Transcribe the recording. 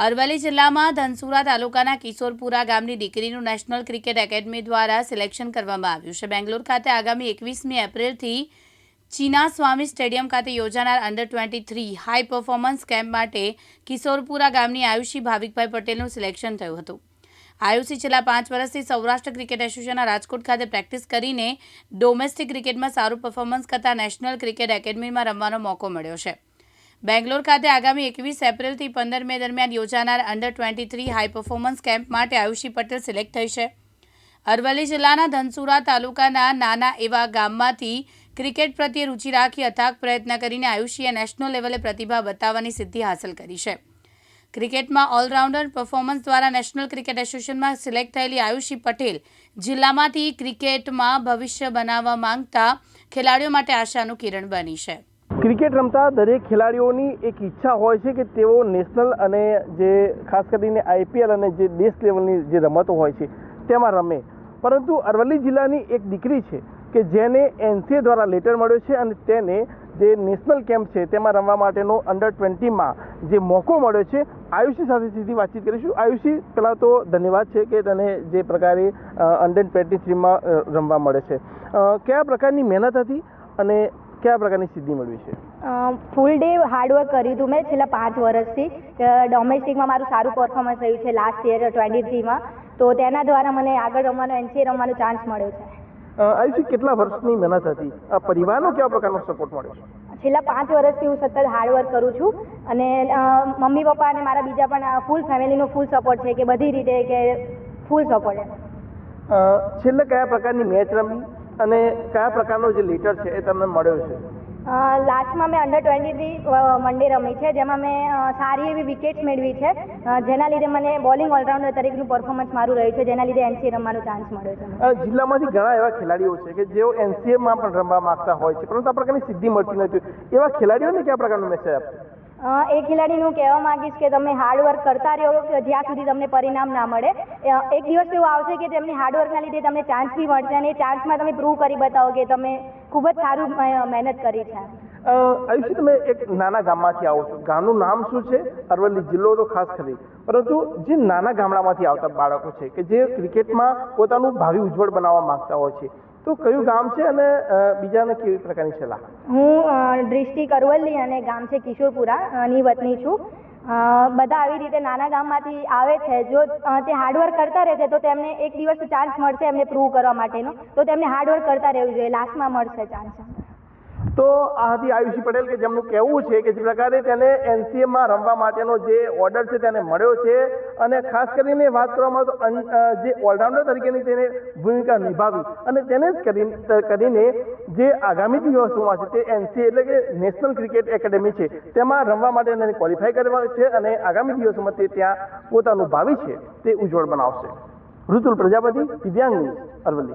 અરવલ્લી જિલ્લામાં ધનસુરા તાલુકાના કિશોરપુરા ગામની દીકરીનું નેશનલ ક્રિકેટ એકેડમી દ્વારા સિલેક્શન કરવામાં આવ્યું છે. બેંગ્લોર ખાતે આગામી એકવીસમી એપ્રિલથી ચીના સ્વામી સ્ટેડિયમ ખાતે યોજાનાર under twenty three high performance camp માટે કિશોરપુરા ગામની આયુષી ભાવિકભાઈ પટેલનું સિલેક્શન થયું હતું. આયુષી છેલ્લા પાંચ વર્ષથી સૌરાષ્ટ્ર ક્રિકેટ એસોસિએશનના રાજકોટ ખાતે પ્રેક્ટિસ કરીને ડોમેસ્ટિક ક્રિકેટમાં સારું પરફોર્મન્સ કરતા નેશનલ ક્રિકેટ એકેડમીમાં રમવાનો મોકો મળ્યો છે. બેંગ્લોર ખાતે આગામી એકવીસ એપ્રિલથી પંદર મે દરમિયાન યોજાનાર under twenty three high performance camp માટે આયુષી પટેલ સિલેક્ટ થઈ છે. અરવલ્લી જિલ્લાના ધનસુરા તાલુકાના નાના એવા ગામમાંથી ક્રિકેટ પ્રત્યે રુચિ રાખી અથાગ પ્રયત્ન કરીને આયુષીએ નેશનલ લેવલે પ્રતિભા બતાવવાની સિદ્ધિ હાંસલ કરી છે. ક્રિકેટમાં ઓલરાઉન્ડર પરફોર્મન્સ દ્વારા નેશનલ ક્રિકેટ એસોસિએશનમાં સિલેક્ટ થયેલી આયુષી પટેલ જિલ્લામાંથી ક્રિકેટમાં ભવિષ્ય બનાવવા માંગતા ખેલાડીઓ માટે આશાનું કિરણ બની છે. ક્રિકેટ રમતા દરેક ખેલાડીઓની એક ઈચ્છા હોય છે કે તેઓ નેશનલ અને જે ખાસ કરીને આઈપીએલ અને જે દેશ લેવલની જે રમતો હોય છે, તેમાં રમે. પરંતુ અરવલ્લી જિલ્લાની એક દીકરી છે કે જેને એનસીએ દ્વારા લેટર મળ્યો છે અને તેને જે નેશનલ કેમ્પ છે તેમાં રમવા માટેનો અંડર ટ્વેન્ટીમાં જે મોકો મળ્યો છે, આયુષી સાથે સીધી વાતચીત કરીશું. આયુષી, પહેલાં તો ધન્યવાદ છે કે તને જે પ્રકારે અંડર ટ્વેન્ટી થ્રીમાં રમવા મળે છે. કયા પ્રકારની મહેનત હતી અને કયા પ્રકારની સિદ્ધિ મેળવી છે? ફૂલ ડે હાર્ડવર્ક કર્યું હતું મેં છેલ્લા પાંચ વર્ષથી. ડોમેસ્ટિકમાં મારું સારું પરફોર્મન્સ રહ્યું છે લાસ્ટ યર ટ્વેન્ટી થ્રીમાં તો તેના દ્વારા મને આગળ રમવાનો એનસીએ રમવાનો ચાન્સ મળ્યો છે. આયુષી કેટલા વર્ષની મહેનત હતી? આ પરિવારનો કેવા પ્રકારનો સપોર્ટ મળ્યો છે? છેલ્લા પાંચ વર્ષથી હું સતત હાર્ડવર્ક કરું છું અને મમ્મી પપ્પા અને મારા બીજા પણ ફૂલ ફેમિલીનો ફૂલ સપોર્ટ છે કે બધી રીતે કે ફૂલ સપોર્ટ છેલ્લે કયા પ્રકારની મેચ રમી? અને કયા પ્રકારનો જે લીટર છે એ તમને મળ્યો છે? લાસ્ટમાં મેં under twenty three one day રમી છે જેમાં મેં સારી એવી વિકેટ્સ મેળવી છે જેના લીધે મને બોલિંગ ઓલરાઉન્ડર તરીકેનું પરફોર્મન્સ મારું રહ્યું છે જેના લીધે એનસીએ રમવાનો ચાન્સ મળ્યો છે જિલ્લામાંથી ઘણા એવા ખેલાડીઓ છે કે જેઓ એનસીએમાં પણ રમવા માંગતા હોય છે પરંતુ આ પ્રકારની સિદ્ધિ મળતી નથી. એવા ખેલાડીઓને કયા પ્રકારનો મેસેજ આપશે? એ ખેલાડીને હું કહેવા માંગીશ કે તમે હાર્ડવર્ક કરતા રહો જ્યાં સુધી તમને પરિણામ ના મળે. એક દિવસ એવું આવશે કે તેમની હાર્ડવર્કના લીધે તમને ચાન્સ બી મળશે અને એ ચાન્સમાં તમે પ્રૂવ કરી બતાવો કે તમે ખૂબ જ સારું મહેનત કરી છે. આયુષી તમે એક નાના ગામમાંથી આવો છો. ગામનું નામ શું છે? અરવલ્લી જિલ્લો તો ખાસ કરી પરંતુ જે નાના ગામડામાંથી આવતા બાળકો છે કે જે ક્રિકેટમાં પોતાનું ભાવિ ઉજ્જવળ બનાવવા માંગતા હોય છે, તો કયું ગામ છે અને બીજાને કેવી પ્રકારની સલાહ? હું ડિસ્ટ્રિક્ટ અરવલ્લી અને ગામ છે કિશોરપુરા ની વતની છું. બધા આવી રીતે નાના ગામમાંથી આવે છે. જો તે હાર્ડવર્ક કરતા રહેશે તો તેમને એક દિવસ ચાન્સ મળશે એમને પ્રૂવ કરવા માટેનો. તો તેમને હાર્ડવર્ક કરતા રહેવું જોઈએ. લાસ્ટમાં મળશે ચાન્સ તો આ હતી આયુષી પટેલ કે જેમનું કહેવું છે કે જે પ્રકારે તેને એનસીએમાં રમવા માટેનો જે ઓર્ડર છે તેને મળ્યો છે અને ખાસ કરીને વાત કરવામાં તો જે ઓલરાઉન્ડર તરીકેની તેને ભૂમિકા નિભાવી અને તેને જ કરી- કરીને જે આગામી દિવસોમાં છે તે એનસીએ એટલે કે નેશનલ ક્રિકેટ એકેડેમી છે તેમાં રમવા માટે તેને ક્વોલિફાય કરવા છે અને આગામી દિવસોમાં તે ત્યાં પોતાનું ભાવિ છે તે ઉજ્જવળ બનાવશે. ઋતુલ પ્રજાપતિ, દિવ્યાંગ ન્યૂઝ, અરવલ્લી.